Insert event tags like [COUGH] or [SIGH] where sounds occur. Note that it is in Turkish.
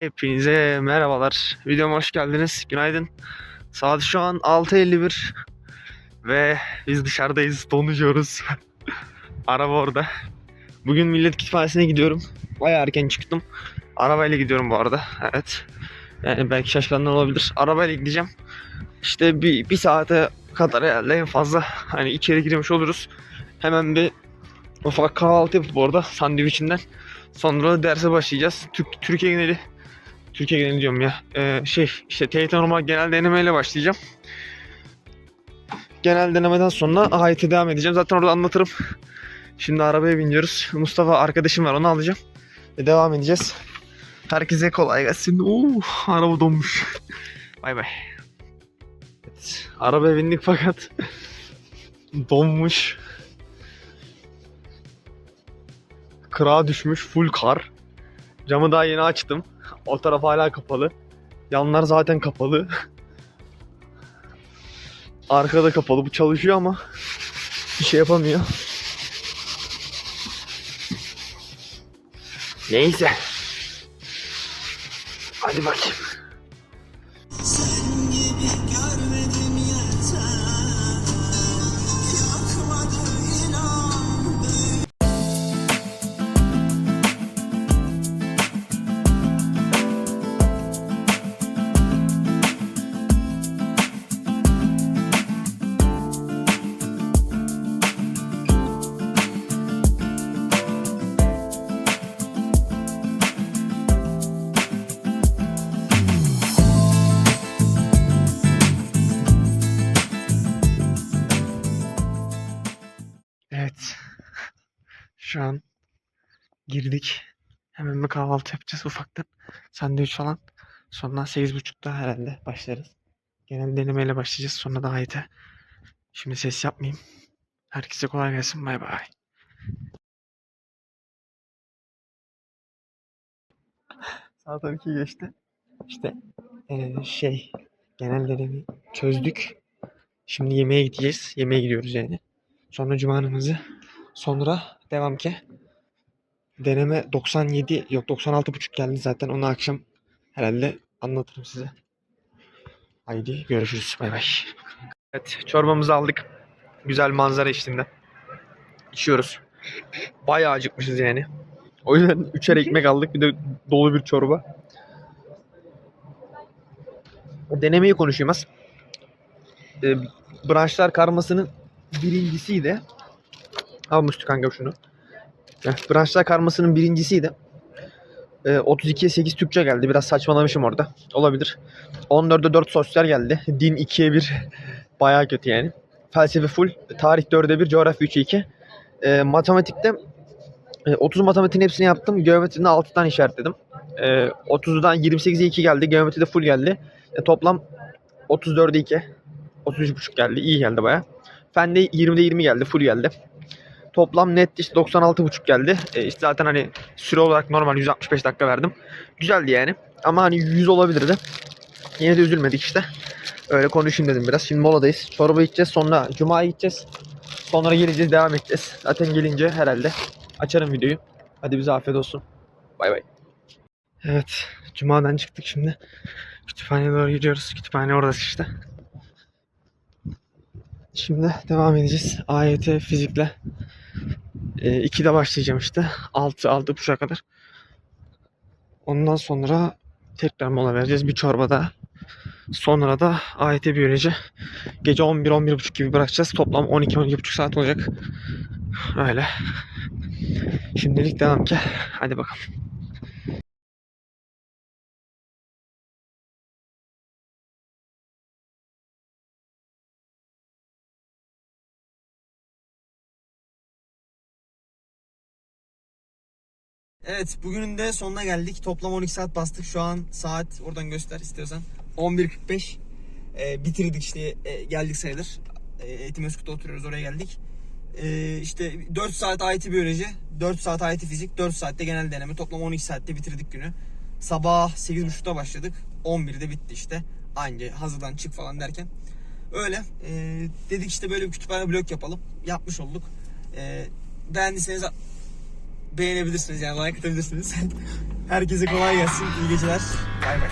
Hepinize merhabalar. Videoma hoş geldiniz. Günaydın. Saat şu an 6.51 ve biz dışarıdayız. Donuyoruz. [LAUGHS] Araba orada. Bugün Millet Kütüphanesi'ne gidiyorum. Bayağı erken çıktım. Arabayla gidiyorum bu arada. Evet. Yani belki şaşkınlar olabilir. Arabayla gideceğim. İşte bir, bir saate kadar herhalde en fazla hani içeri girmiş oluruz. Hemen bir ufak kahvaltı yapıp orada sandviçinden sonra derse başlayacağız. Türk, Türkiye geneli Türkiye geneli diyorum ya. Ee, şey işte TYT normal genel denemeyle başlayacağım. Genel denemeden sonra AYT devam edeceğim. Zaten orada anlatırım. Şimdi arabaya biniyoruz. Mustafa arkadaşım var onu alacağım. Ve devam edeceğiz. Herkese kolay gelsin. Oo, araba donmuş. bay bay. Evet, arabaya bindik fakat [LAUGHS] donmuş. Kırağa düşmüş. Full kar. Camı daha yeni açtım. O taraf hala kapalı. Yanlar zaten kapalı. Arkada kapalı. Bu çalışıyor ama bir şey yapamıyor. Neyse. Hadi bakayım. Sen gibi görmedim Şu an girdik. Hemen bir kahvaltı yapacağız ufaktan. Sandviç falan. Sonra 8.30'da herhalde başlarız. Genel denemeyle başlayacağız. Sonra da AYT. Şimdi ses yapmayayım. Herkese kolay gelsin. Bay bay. Saat 12 geçti. İşte eee, şey genel denemeyi çözdük. Şimdi yemeğe gideceğiz. Yemeğe gidiyoruz yani. Sonra cuma namazı. Sonra devam ki. Deneme 97 yok 96.5 geldi zaten. Onu akşam herhalde anlatırım size. Haydi görüşürüz. Bay bay. Evet çorbamızı aldık. Güzel manzara eşliğinde. İçiyoruz. Bayağı acıkmışız yani. O yüzden üçer ekmek aldık. Bir de dolu bir çorba. Denemeyi konuşayım az. Ee, branşlar karmasının birincisiydi. Al Musti kanka şunu. Heh, branşlar karmasının birincisiydi. Ee, 32'ye 8 Türkçe geldi. Biraz saçmalamışım orada. Olabilir. 14'e 4 sosyal geldi. Din 2'ye 1. [LAUGHS] Bayağı kötü yani. Felsefe full. Tarih 4'e 1. Coğrafya 3'e 2. Ee, matematikte e, 30 matematiğin hepsini yaptım. Geometride 6 tane işaretledim. Ee, 30'dan 28'e 2 geldi. Geometride full geldi. E, toplam 34'e 2. 33.5 geldi. İyi geldi baya. Fende 20'de 20 geldi. Full geldi. Toplam net işte 96.5 geldi. E, işte zaten hani süre olarak normal 165 dakika verdim. Güzeldi yani. Ama hani 100 olabilirdi. Yine de üzülmedik işte. Öyle konuşayım dedim biraz. Şimdi moladayız. Çorba içeceğiz. Sonra Cuma'ya gideceğiz. Sonra geleceğiz. Devam edeceğiz. Zaten gelince herhalde açarım videoyu. Hadi bize afiyet olsun. Bay bay. Evet. Cuma'dan çıktık şimdi. Kütüphaneye doğru gidiyoruz. Kütüphane orada işte. Şimdi devam edeceğiz. AYT fizikle. E, 2'de başlayacağım işte. 6 6 buçuğa kadar. Ondan sonra tekrar mola vereceğiz. Bir çorba daha. Sonra da AYT biyoloji. Gece 11 11.30 gibi bırakacağız. Toplam 12 12.5 saat olacak. Öyle. Şimdilik devam ki. Hadi bakalım. Evet bugünün de sonuna geldik. Toplam 12 saat bastık. Şu an saat oradan göster istiyorsan. 11.45. Ee, bitirdik işte e, geldik sayılır. E, Eğitim Özkut'ta oturuyoruz oraya geldik. Ee, işte 4 saat IT biyoloji, 4 saat IT fizik, 4 saatte genel deneme. Toplam 12 saatte bitirdik günü. Sabah 8.30'da başladık. 11'de bitti işte. Anca hazırdan çık falan derken. Öyle. Ee, dedik işte böyle bir kütüphane blok yapalım. Yapmış olduk. Ee, beğendiyseniz beğenebilirsiniz yani like atabilirsiniz. [LAUGHS] Herkese kolay gelsin. İyi geceler. Bay bay.